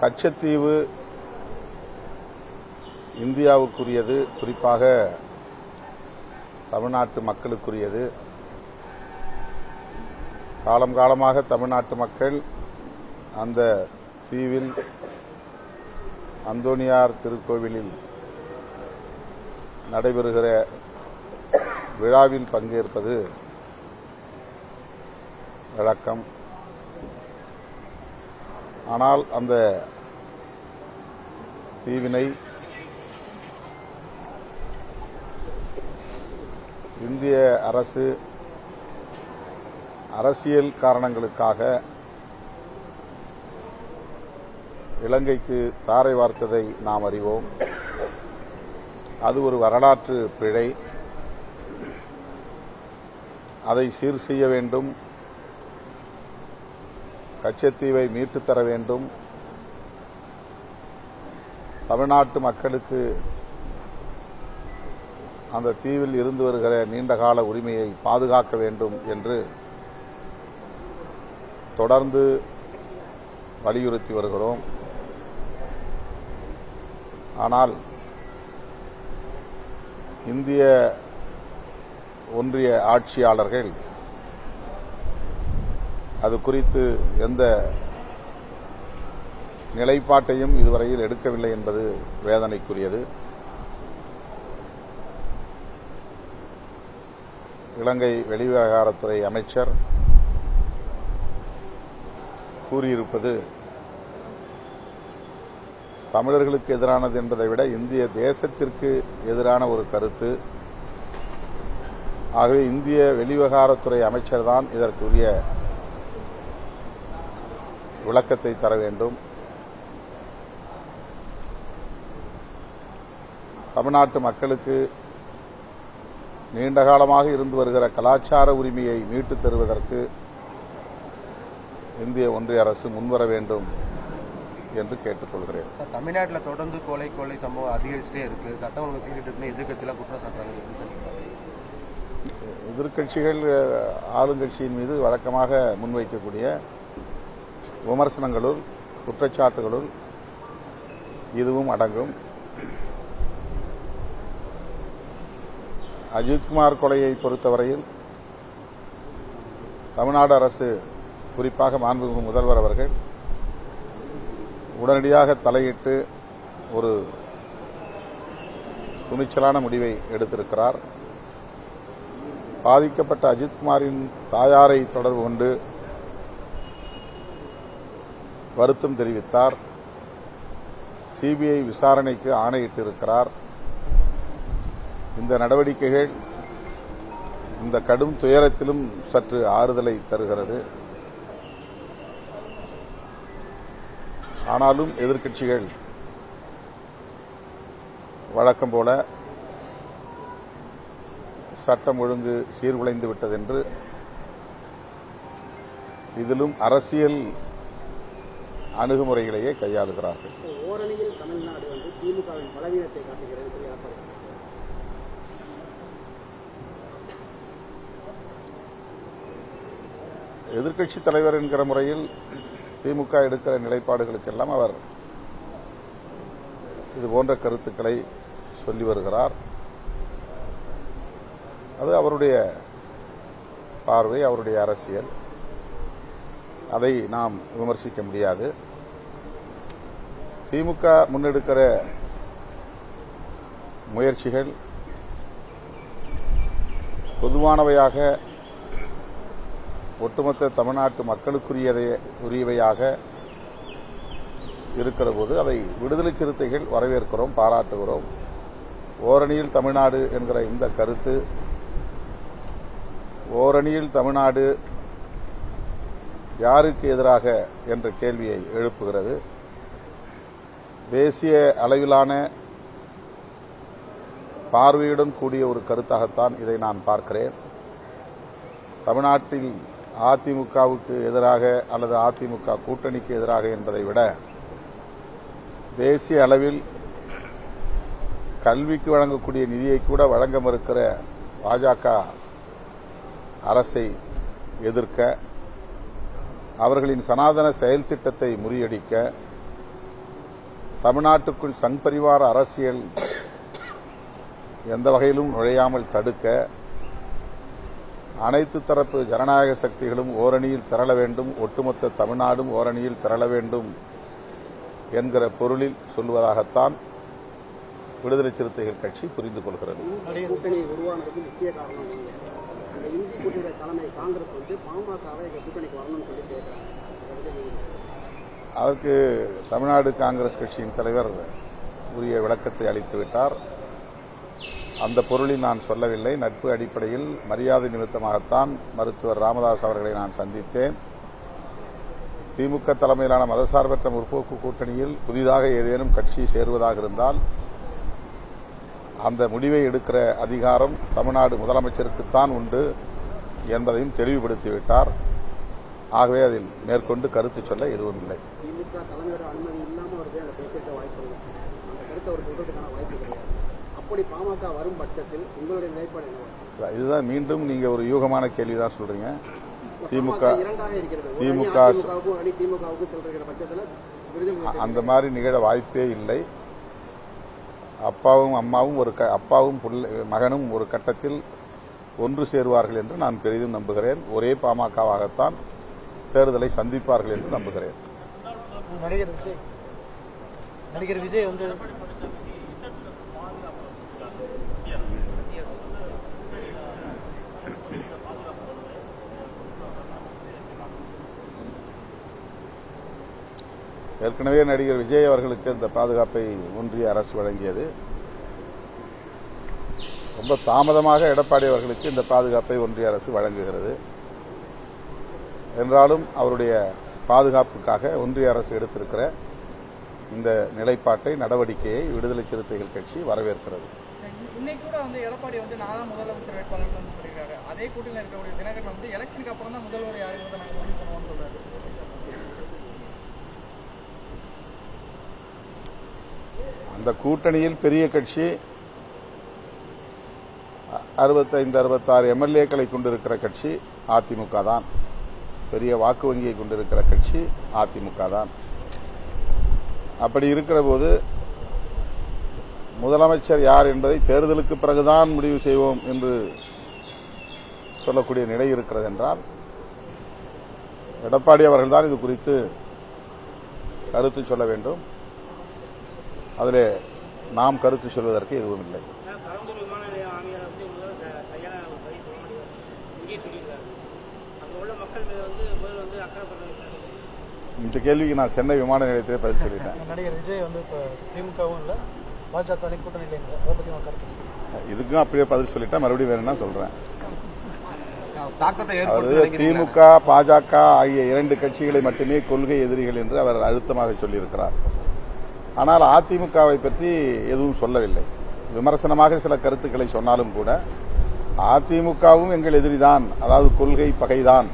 கச்சத்தீவு இந்தியாவுக்குரியது குறிப்பாக தமிழ்நாட்டு மக்களுக்குரியது. காலம் காலமாக தமிழ்நாட்டு மக்கள் அந்த தீவில் அந்தோனியார் திருக்கோவிலில் நடைபெறுகிற விழாவில் பங்கேற்பது வழக்கம். ஆனால் அந்த தீவினை இந்திய அரசு அரசியல் காரணங்களுக்காக இலங்கைக்கு தாரை வார்த்ததை நாம் அறிவோம். அது ஒரு வரலாற்று பிழை. அதை சீர் செய்ய வேண்டும். கச்சத்தீவை மீட்டுத் தர வேண்டும். தமிழ்நாட்டு மக்களுக்கு அந்த தீவில் இருந்து வருகிற நீண்டகால உரிமையை பாதுகாக்க வேண்டும் என்று தொடர்ந்து வலியுறுத்தி வருகிறோம். ஆனால் இந்திய ஒன்றிய ஆட்சியாளர்கள் அது குறித்து எந்த நிலைப்பாட்டையும் இதுவரையில் எடுக்கவில்லை என்பது வேதனைக்குரியது. இலங்கை வெளிவிவகாரத்துறை அமைச்சர் கூறியிருப்பது தமிழர்களுக்கு எதிரானது என்பதை விட இந்திய தேசத்திற்கு எதிரான ஒரு கருத்து. ஆகவே இந்திய வெளிவிவகாரத்துறை அமைச்சர் தான் இதற்குரிய விளக்கத்தை தர வேண்டும். தமிழ்நாட்டு மக்களுக்கு நீண்ட காலமாக இருந்து வருகிற கலாச்சார உரிமையை மீட்டுத் தருவதற்கு இந்திய ஒன்றிய அரசு முன்வர வேண்டும் என்று கேட்டுக்கொள்கிறேன். சார் தமிழ்நாட்டில் தொடர்ந்து கொலை கொலை சம்பவம் அதிகரிச்சுட்டே இருக்கு. சட்டம் ஒழுங்கு இருக்குன்னு எதிர்கட்சியெல்லாம் குற்றம் சாட்டுறாங்க அஹ், ஆளுங்கட்சியின் மீது வழக்கமாக முன்வைக்கக்கூடிய விமர்சனங்களுள் குற்றச்சாட்டுகளுள் இதுவும் அடங்கும். அஜித்குமார் கொலையை பொறுத்தவரையில் தமிழ்நாடு அரசு குறிப்பாக மாண்புமிகு முதல்வர் அவர்கள் உடனடியாக தலையிட்டு ஒரு துணிச்சலான முடிவை எடுத்திருக்கிறார். பாதிக்கப்பட்ட அஜித்குமாரின் தாயாரை தொடர்பு கொண்டு வருத்தம் தெரிவித்தார். சிபிஐ விசாரணைக்கு ஆணையிட்டிருக்கிறார். இந்த நடவடிக்கைகள் இந்த கடும் துயரத்திலும் சற்று ஆறுதலை தருகிறது. ஆனாலும் எதிர்க்கட்சிகள் வழக்கம் போல சட்டம் ஒழுங்கு சீர்குலைந்து விட்டதென்று இதிலும் அரசியல் அணுகுமுறைகளையே கையாளுகிறார்கள். ஓரணியில் தமிழ்நாடு வந்து திமுகவின் பலவீனத்தை காட்டுகிறது சொல்லி. எதிர்க்கட்சி தலைவர் என்கிற முறையில் திமுக எடுக்கிற நிலைப்பாடுகளுக்கெல்லாம் அவர் இது போன்ற கருத்துக்களை சொல்லி வருகிறார். அது அவருடைய பார்வை அவருடைய அரசியல். அதை நாம் விமர்சிக்க முடியாது. திமுக முன்னெடுக்கிற முயற்சிகள் பொதுவானவையாக ஒட்டுமொத்த தமிழ்நாட்டு மக்களுக்குரியதை உரியவையாக இருக்கிற போது அதை விடுதலை சிறுத்தைகள் வரவேற்கிறோம் பாராட்டுகிறோம். ஓரணியில் தமிழ்நாடு என்கிற இந்த கருத்து ஓரணியில் தமிழ்நாடு யாருக்கு எதிராக என்ற கேள்வியை எழுப்புகிறது. தேசிய அளவிலான பார்வையுடன் கூடிய ஒரு கருத்தாகத்தான் இதை நான் பார்க்கிறேன். தமிழ்நாட்டில் அதிமுகவுக்கு எதிராக அல்லது அதிமுக கூட்டணிக்கு எதிராக என்பதை விட தேசிய அளவில் கல்விக்கு வழங்கக்கூடிய நிதியை கூட வழங்க மறுக்கிற பாஜக அரசை எதிர்க்க அவர்களின் சனாதன செயல் திட்டத்தை முறியடிக்க தமிழ்நாட்டுக்குள் சங் பரிவார அரசியல் எந்த வகையிலும் நுழையாமல் தடுக்க அனைத்து தரப்பு ஜனநாயக சக்திகளும் ஓரணியில் திரள வேண்டும் ஒட்டுமொத்த தமிழ்நாடும் ஓரணியில் திரள வேண்டும் என்கிற பொருளில் சொல்வதாகத்தான் விடுதலை சிறுத்தைகள் கட்சி புரிந்து கொள்கிறது. தலைமை காங்கிரஸ் வந்து பாமகவை கூட்டணிக்கு வரணும்னு சொல்லி கேட்கிறாங்க அதற்கு தமிழ்நாடு காங்கிரஸ் கட்சியின் தலைவர் உரிய விளக்கத்தை அளித்து விட்டார். அந்த பொருளில் நான் சொல்லவில்லை. நட்பு அடிப்படையில் மரியாதை நிமித்தமாகத்தான் மருத்துவர் ராமதாஸ் அவர்களை நான் சந்தித்தேன். திமுக தலைமையிலான மதசார்பற்ற முற்போக்கு கூட்டணியில் புதிதாக ஏதேனும் கட்சி சேருவதாக இருந்தால் அந்த முடிவை எடுக்கிற அதிகாரம் தமிழ்நாடு முதலமைச்சருக்குத்தான் உண்டு என்பதையும் தெளிவுபடுத்திவிட்டார். ஆகவே அதில் மேற்கொண்டு கருத்து சொல்ல எதுவும் இல்லை. இதுதான் மீண்டும் நீங்க ஒரு யூகமான கேள்வி தான் சொல்றீங்க திமுக திமுக அந்த மாதிரி நிகழ வாய்ப்பே இல்லை. அப்பாவும் அம்மாவும் ஒரு அப்பாவும் புள்ள- மகனும் ஒரு கட்டத்தில் ஒன்று சேருவார்கள் என்று நான் பெரிதும் நம்புகிறேன். ஒரே பாமகவாகத்தான் தேர்தலை சந்திப்பார்கள் என்று நம்புகிறேன். நடிகர் விஜய். நடிகர் விஜய் வந்து ஏற்கனவே நடிகர் விஜய் அவர்களுக்கு இந்த பாதுகாப்பை ஒன்றிய அரசு வழங்கியது. ரொம்ப தாமதமாக எடப்பாடி அவர்களுக்கு இந்த பாதுகாப்பை ஒன்றிய அரசு வழங்குகிறது. என்றாலும் அவருடைய பாதுகாப்புக்காக ஒன்றிய அரசு எடுத்திருக்கிற இந்த நிலைப்பாட்டை நடவடிக்கையை விடுதலை சிறுத்தைகள் கட்சி வரவேற்கிறது. இன்னைக்கு கூட வந்து எடப்பாடி வந்து நான் தான் முதலமைச்சர் வேட்பாளர் வந்து சொல்லியிருக்காரு. அதே கூட்டணியில் இருக்கக்கூடிய தினகரன் வந்து எலெக்ஷனுக்கு அப்புறம் தான் முதல்வர் யாருங்கிறத நாங்கள் முடிவு பண்ணுவோம்னு சொல்றாரு. அந்த கூட்டணியில் பெரிய கட்சி அறுபத்தைந்து அறுபத்தாறு எம்எல்ஏக்களை கொண்டிருக்கிற கட்சி அதிமுக தான். பெரிய வாக்கு வங்கியை கொண்டிருக்கிற கட்சி அதிமுக தான். அப்படி இருக்கிற போது முதலமைச்சர் யார் என்பதை தேர்தலுக்கு பிறகுதான் முடிவு செய்வோம் என்று சொல்லக்கூடிய நிலை இருக்கிறது என்றால் எடப்பாடி அவர்கள்தான் இது குறித்து கருத்து சொல்ல வேண்டும். அதில் நாம் கருத்து சொல்வதற்கு எதுவும் இல்லை. வந்து மக்கள் இந்த கேள்விக்கு நான் சென்னை விமான நிலையத்திலே பதில் சொல்லிட்டேன். நடிகர் விஜய் வந்து இப்போ திமுகவும் இல்லை பாஜக கூட்டணி அதை பற்றி கருத்து? இதுக்கும் அப்படியே பதில் சொல்லிட்டேன் மறுபடியும் வேணும்னா சொல்றேன்? தாக்கத்தை அவர் ஏற்படுத்தி திமுக பாஜக ஆகிய இரண்டு கட்சிகளை மட்டுமே கொள்கை எதிரிகள் என்று அவர் அழுத்தமாக சொல்லியிருக்கிறார். ஆனால் அதிமுகவை பற்றி எதுவும் சொல்லவில்லை. விமர்சனமாக சில கருத்துக்களை சொன்னாலும் கூட அதிமுகவும் எங்கள் எதிரிதான். அதாவது கொள்கை பகைதான்.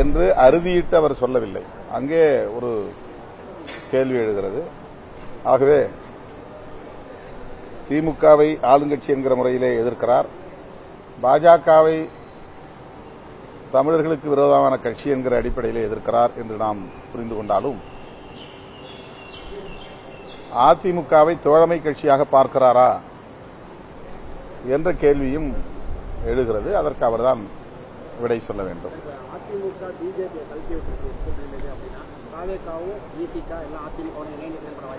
என்று அறுதியிட்டு அவர் சொல்லவில்லை. அங்கே ஒரு கேள்வி எழுகிறது. ஆகவே திமுகவை ஆளுங்கட்சி என்கிற முறையிலே எதிர்க்கிறார். பாஜகவை தமிழர்களுக்கு விரோதமான கட்சி என்கிற அடிப்படையிலே எதிர்க்கிறார் என்று நாம் புரிந்து கொண்டாலும் அதிமுகவை தோழமை கட்சியாக பார்க்கிறாரா என்ற கேள்வியும் எழுகிறது. அதற்கு அவர்தான் விடை சொல்ல வேண்டும். அதிமுக பிஜேபி கல்வி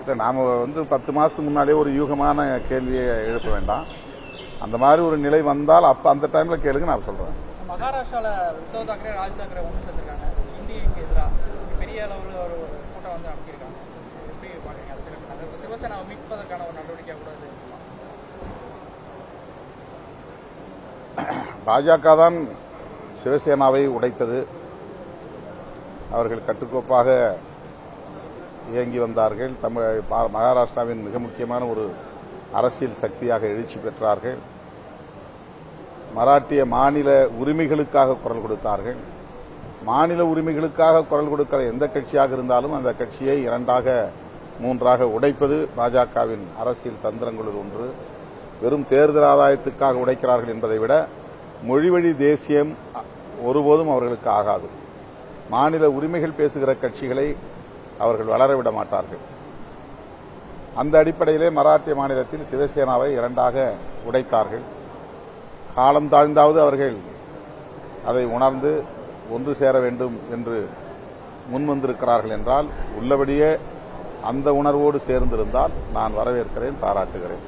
இல்ல, நாம வந்து பத்து மாசத்துக்கு முன்னாலே ஒரு யூகமான கேள்வியை எழுப்ப வேண்டாம். அந்த மாதிரி ஒரு நிலை வந்தால் அப்ப அந்த டைம்ல கேளுங்க நான் சொல்றேன். மகாராஷ்டிரால உத்தவ் தாக்கரே ராஜ் தாக்கரே ஒன்று சேர்ந்திருக்காங்க. இந்திக்கு எதிராக பெரிய அளவில் ஒரு கூட்டம் வந்து அமைக்கிருக்காங்க எப்படி அது சிவசேனாவை மீட்பதற்கான ஒரு நடவடிக்கை கூட. பாஜக தான் சிவசேனாவை உடைத்தது. அவர்கள் கட்டுக்கோப்பாக இயங்கி வந்தார்கள். தமிழ் பா- மகாராஷ்டிராவின் மிக முக்கியமான ஒரு அரசியல் சக்தியாக எழுச்சி பெற்றார்கள். மராட்டிய மாநில உரிமைகளுக்காக குரல் கொடுத்தார்கள். மாநில உரிமைகளுக்காக குரல் கொடுக்கிற எந்த கட்சியாக இருந்தாலும் அந்த கட்சியை இரண்டாக மூன்றாக உடைப்பது பாஜகவின் அரசியல் தந்திரங்களில் ஒன்று. வெறும் தேர்தல் ஆதாயத்துக்காக உடைக்கிறார்கள் என்பதை விட மொழிவழி தேசியம் ஒருபோதும் அவர்களுக்கு ஆகாது. மாநில உரிமைகள் பேசுகிற கட்சிகளை அவர்கள் வளரவிட மாட்டார்கள். அந்த அடிப்படையிலே மராட்டிய மாநிலத்தில் சிவசேனாவை இரண்டாக உடைத்தார்கள். காலம் தாழ்ந்தாவது அவர்கள் அதை உணர்ந்து ஒன்று சேர வேண்டும் என்று முன்வந்திருக்கிறார்கள் என்றால் உள்ளபடியே அந்த உணர்வோடு சேர்ந்திருந்தால் நான் வரவேற்கிறேன் பாராட்டுகிறேன்.